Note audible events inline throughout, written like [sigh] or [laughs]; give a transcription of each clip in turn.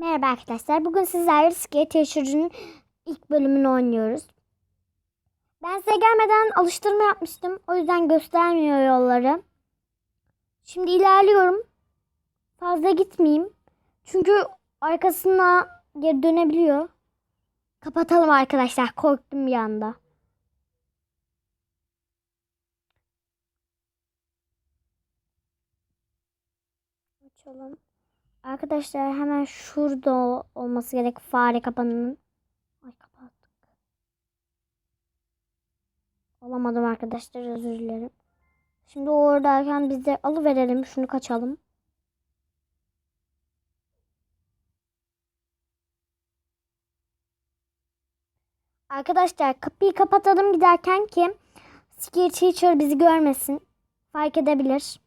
Merhaba arkadaşlar. Bugün sizlerle Skate Teacher'ın ilk bölümünü oynuyoruz. Ben size gelmeden alıştırma yapmıştım. O yüzden göstermiyor yolları. Şimdi ilerliyorum. Fazla gitmeyeyim. Çünkü arkasına geri dönebiliyor. Kapatalım arkadaşlar. Korktum bir anda. Açalım. Arkadaşlar hemen şurada ol- olması gerek fare kapanının. Ay kapattık. Olamadım arkadaşlar özür dilerim. Şimdi o oradayken biz de alıverelim şunu kaçalım. Arkadaşlar kapıyı kapatalım giderken ki Scare Teacher bizi görmesin. Fark edebilir.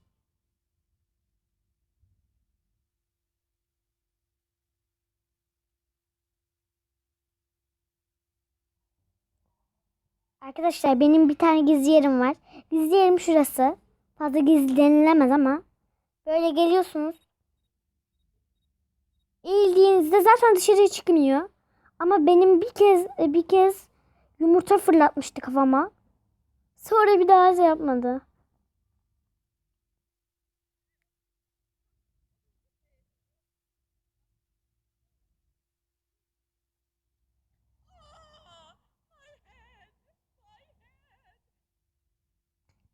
Arkadaşlar benim bir tane gizli yerim var. Gizli yerim şurası. Fazla gizli denilemez ama. Böyle geliyorsunuz. Eğildiğinizde zaten dışarıya çıkmıyor. Ama benim bir kez bir kez yumurta fırlatmıştı kafama. Sonra bir daha şey yapmadı.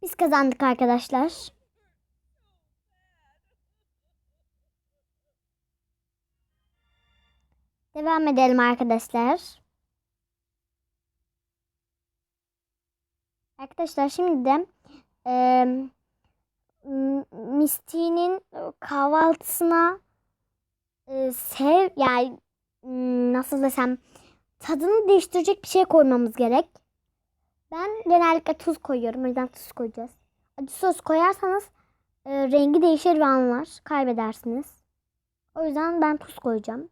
Biz kazandık arkadaşlar. Devam edelim arkadaşlar. Arkadaşlar şimdi de e, Misty'nin kahvaltısına e, sev yani nasıl desem tadını değiştirecek bir şey koymamız gerek. Ben genellikle tuz koyuyorum. O yüzden tuz koyacağız. Acı sos koyarsanız e, rengi değişir ve anlar. Kaybedersiniz. O yüzden ben tuz koyacağım.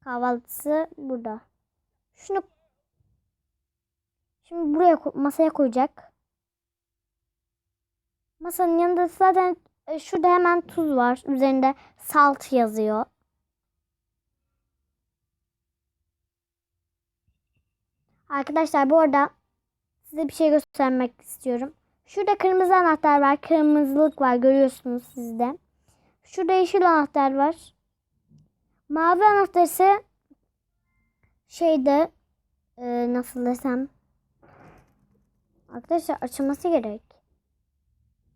Kahvaltısı burada. Şunu şimdi buraya masaya koyacak. Masanın yanında zaten e, şurada hemen tuz var. Üzerinde salt yazıyor. Arkadaşlar bu arada size bir şey göstermek istiyorum. Şurada kırmızı anahtar var. Kırmızılık var. Görüyorsunuz siz de. Şurada yeşil anahtar var. Mavi anahtar ise şeyde e, nasıl desem arkadaşlar açılması gerek.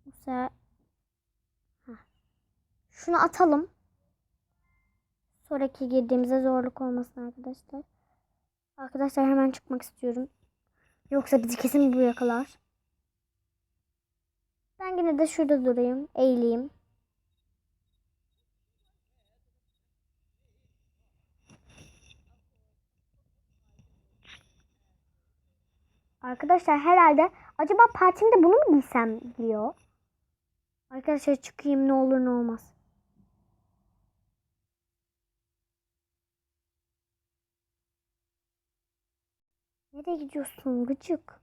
Mesela Heh. şunu atalım. Sonraki girdiğimizde zorluk olmasın arkadaşlar. Arkadaşlar hemen çıkmak istiyorum. Yoksa bizi kesin bu yakalar. Ben yine de şurada durayım. Eğileyim. Arkadaşlar herhalde acaba partimde bunu mu giysem diyor. Arkadaşlar çıkayım ne olur ne olmaz. Nereye gidiyorsun gıcık?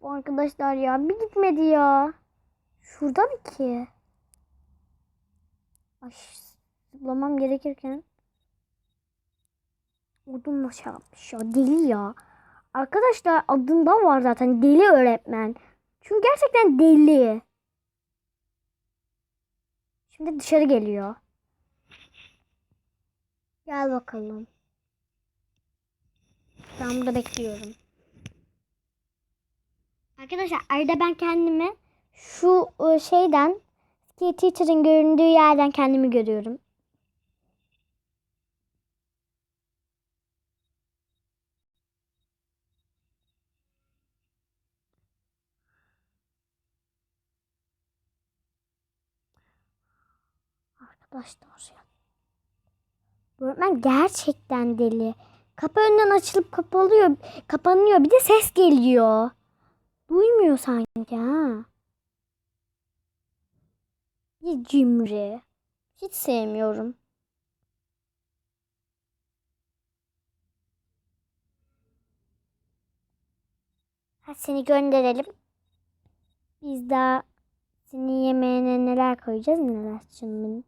Bu arkadaşlar ya bir gitmedi ya. Şurada mı ki? Ay zıplamam gerekirken. Odunla şey yapmış ya deli ya. Arkadaşlar adında var zaten deli öğretmen. Çünkü gerçekten deli. Şimdi dışarı geliyor. Gel bakalım. Ben burada bekliyorum. Arkadaşlar arada ben kendimi şu e, şeyden Skate Teacher'ın göründüğü yerden kendimi görüyorum. Arkadaşlar ya. Öğretmen gerçekten deli. Kapı önünden açılıp kapalıyor, kapanıyor. Bir de ses geliyor. Duymuyor sanki ha. Bir cimri. Hiç sevmiyorum. Hadi seni gönderelim. Biz daha senin yemeğine neler koyacağız neler şimdi.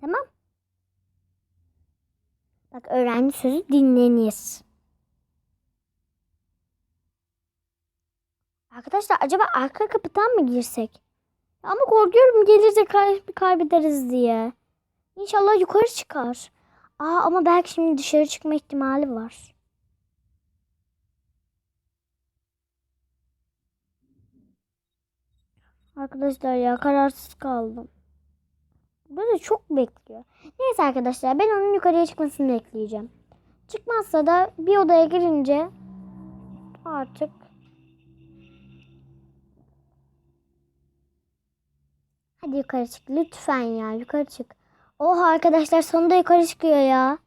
Tamam. Bak öğrenci sözü dinlenir. Arkadaşlar acaba arka kapıdan mı girsek? Ama korkuyorum gelirse kay kaybederiz diye. İnşallah yukarı çıkar. Aa ama belki şimdi dışarı çıkma ihtimali var. Arkadaşlar ya kararsız kaldım. Böyle çok bekliyor. Neyse arkadaşlar ben onun yukarıya çıkmasını bekleyeceğim. Çıkmazsa da bir odaya girince artık Hadi yukarı çık lütfen ya yukarı çık. Oha arkadaşlar sonunda yukarı çıkıyor ya.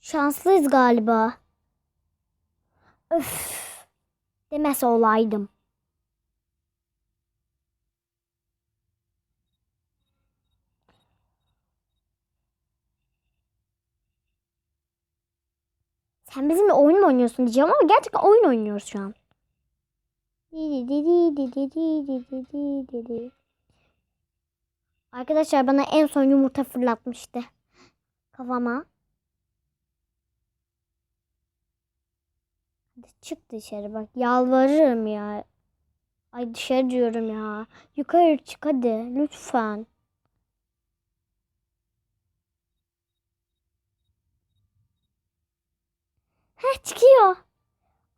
Şanslıyız galiba. Öf. Demese olaydım. Sen bizimle oyun mu oynuyorsun diyeceğim ama gerçekten oyun oynuyoruz şu an. Arkadaşlar bana en son yumurta fırlatmıştı. Kafama. Çık dışarı bak yalvarırım ya. Ay dışarı diyorum ya. Yukarı çık hadi lütfen. Heh çıkıyor.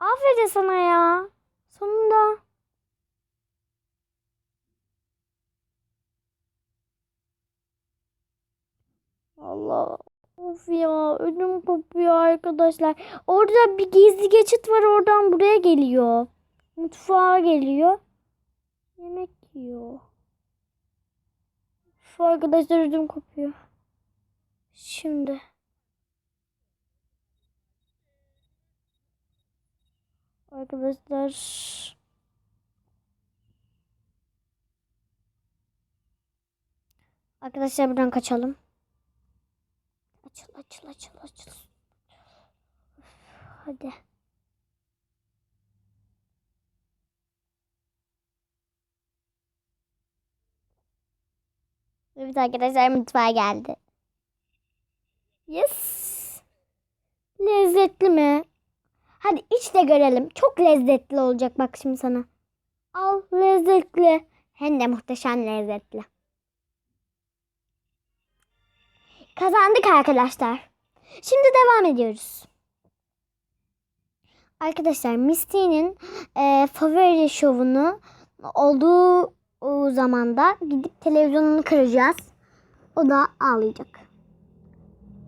Aferin sana ya. Sonunda. Allah. Of ya ödüm kopuyor arkadaşlar. Orada bir gizli geçit var oradan buraya geliyor. Mutfağa geliyor. Yemek yiyor. Şu arkadaşlar ödüm kopuyor. Şimdi. Arkadaşlar. Arkadaşlar buradan kaçalım. Açıl açıl açıl açıl. Hadi. Evet arkadaşlar mutfağa geldi. Yes. Lezzetli mi? Hadi iç de görelim. Çok lezzetli olacak bak şimdi sana. Al lezzetli. Hem de muhteşem lezzetli. Kazandık arkadaşlar. Şimdi devam ediyoruz. Arkadaşlar Misty'nin e, favori şovunu olduğu zamanda gidip televizyonunu kıracağız. O da ağlayacak.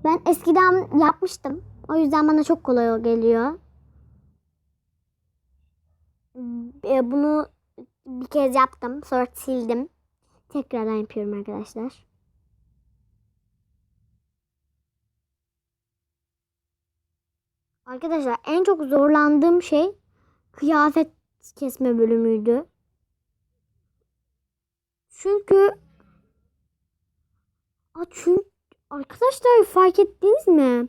Ben eskiden yapmıştım. O yüzden bana çok kolay geliyor. E, bunu bir kez yaptım. Sonra sildim. Tekrardan yapıyorum arkadaşlar. Arkadaşlar en çok zorlandığım şey kıyafet kesme bölümüydü. Çünkü Aa, çünkü arkadaşlar fark ettiniz mi?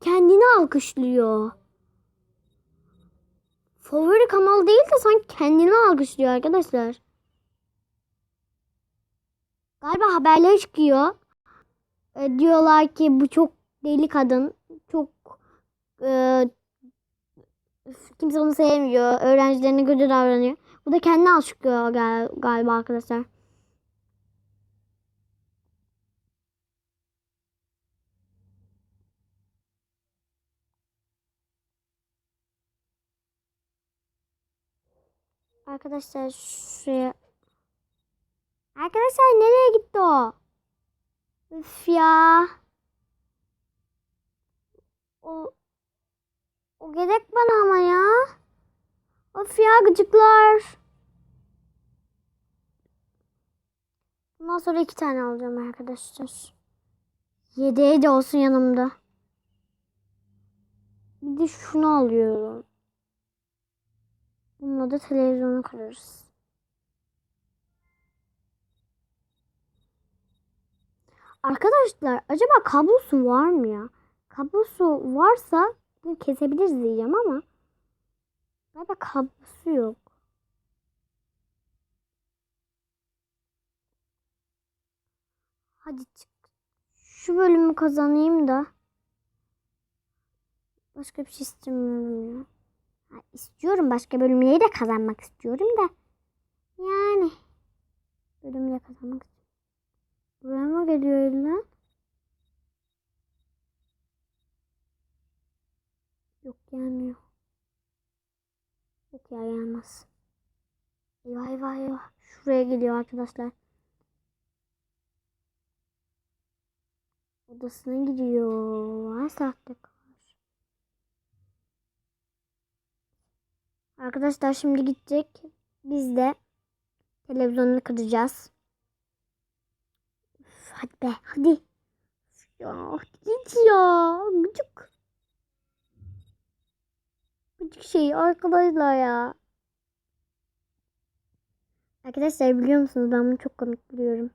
Kendini alkışlıyor. Favori kanal değil de sanki kendini alkışlıyor arkadaşlar. Galiba haberler çıkıyor. E, diyorlar ki bu çok deli kadın. Çok e, kimse onu sevmiyor. Öğrencilerine kötü davranıyor. Bu da alkışlıyor gal galiba arkadaşlar. Arkadaşlar şuraya Arkadaşlar nereye gitti o? Üf ya. O o gerek bana ama ya. Of ya gıcıklar. Bundan sonra iki tane alacağım arkadaşlar. Yedeği de olsun yanımda. Bir de şunu alıyorum. Bununla da televizyonu kırarız. Arkadaşlar acaba kablosu var mı ya? Kablosu varsa bunu kesebiliriz diyeceğim ama galiba kablosu yok. Hadi çık. Şu bölümü kazanayım da. Başka bir şey istemiyorum ya. Ha, istiyorum başka bölümleri de kazanmak istiyorum da. Yani. Bölümü de kazanmak istiyorum. Buraya mı geliyor illa? Yok gelmiyor. Yok ya gelmez. Eyvah eyvah eyvah. Şuraya geliyor arkadaşlar. Odasına gidiyor. Her saatte Arkadaşlar şimdi gidecek. Biz de televizyonunu kıracağız. Üf, hadi be hadi. Ya git ya. Gıcık. Gıcık şey arkadaşlar ya. Arkadaşlar biliyor musunuz ben bunu çok komik buluyorum.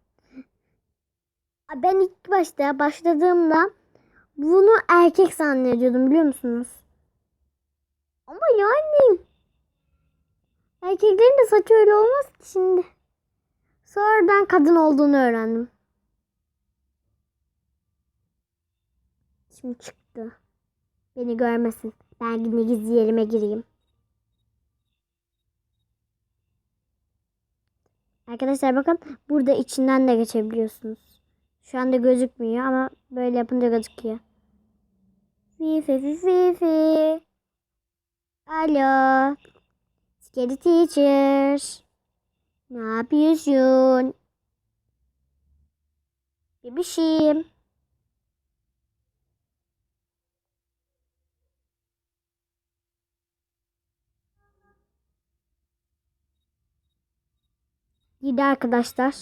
Ben ilk başta başladığımda bunu erkek zannediyordum biliyor musunuz? Ama yani erkeklerin de saçı öyle olmaz ki şimdi. Sonradan kadın olduğunu öğrendim. Şimdi çıktı. Beni görmesin. Ben yine gizli yerime gireyim. Arkadaşlar bakın burada içinden de geçebiliyorsunuz. Şu anda gözükmüyor ama böyle yapınca gözüküyor. Fifi fifi fifi. Alo. Scary teacher. Ne yapıyorsun? Bebişim. Gidi arkadaşlar.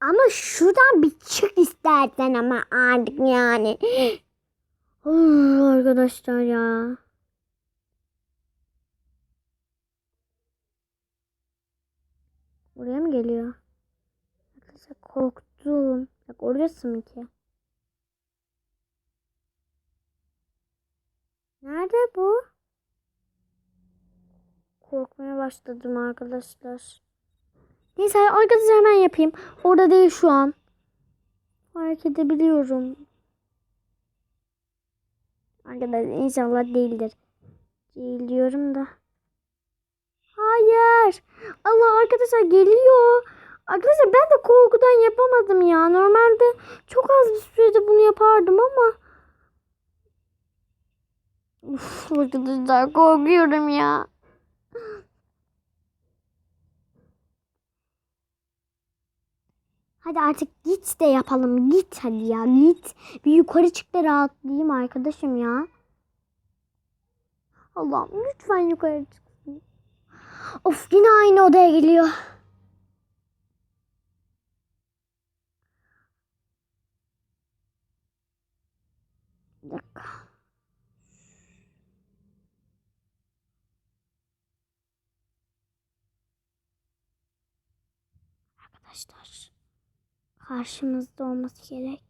Ama şuradan bir çık istersen ama artık yani. [gasps] Arkadaşlar ya. Oraya mı geliyor? Arkadaşlar korktum. Bak orası mı ki? Nerede bu? Korkmaya başladım arkadaşlar. Neyse arkadaşlar hemen yapayım. Orada değil şu an. Fark edebiliyorum. Arkadaşlar inşallah değildir. Değil diyorum da. Hayır. Allah arkadaşlar geliyor. Arkadaşlar ben de korkudan yapamadım ya. Normalde çok az bir sürede bunu yapardım ama. Uf, arkadaşlar korkuyorum ya. Hadi artık git de yapalım. Git hadi ya git. Bir yukarı çık da rahatlayayım arkadaşım ya. Allah'ım lütfen yukarı çıksın. Of yine aynı odaya geliyor. Bir dakika. Arkadaşlar karşımızda olması gerek.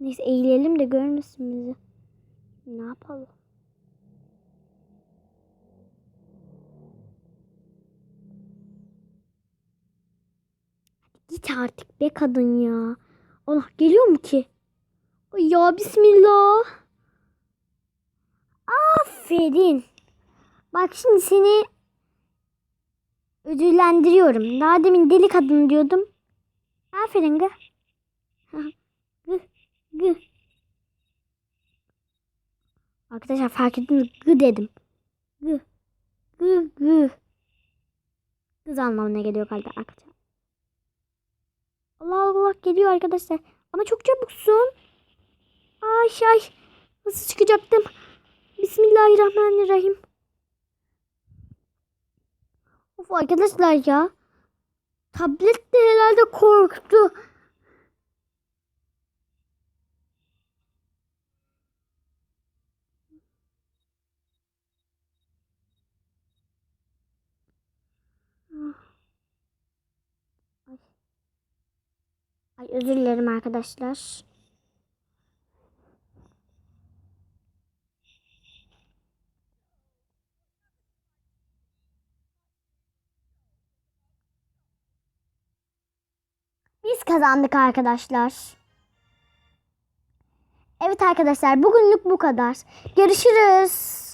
Neyse eğilelim de görmesin bizi. Ne yapalım? Git artık be kadın ya. Allah geliyor mu ki? Ay ya bismillah. Aferin. Bak şimdi seni ödüllendiriyorum. Daha demin deli kadın diyordum. Aferin gı. [laughs] gı gı. Arkadaşlar fark ettiniz gı dedim. Gı gı gı. Kız anlamına geliyor galiba arkadaşlar. Allah Allah geliyor arkadaşlar. Ama çok çabuksun. Ay ay. Nasıl çıkacaktım? Bismillahirrahmanirrahim. Of arkadaşlar ya. Tablet de herhalde korktu. Ay özür dilerim arkadaşlar. Biz kazandık arkadaşlar. Evet arkadaşlar bugünlük bu kadar. Görüşürüz.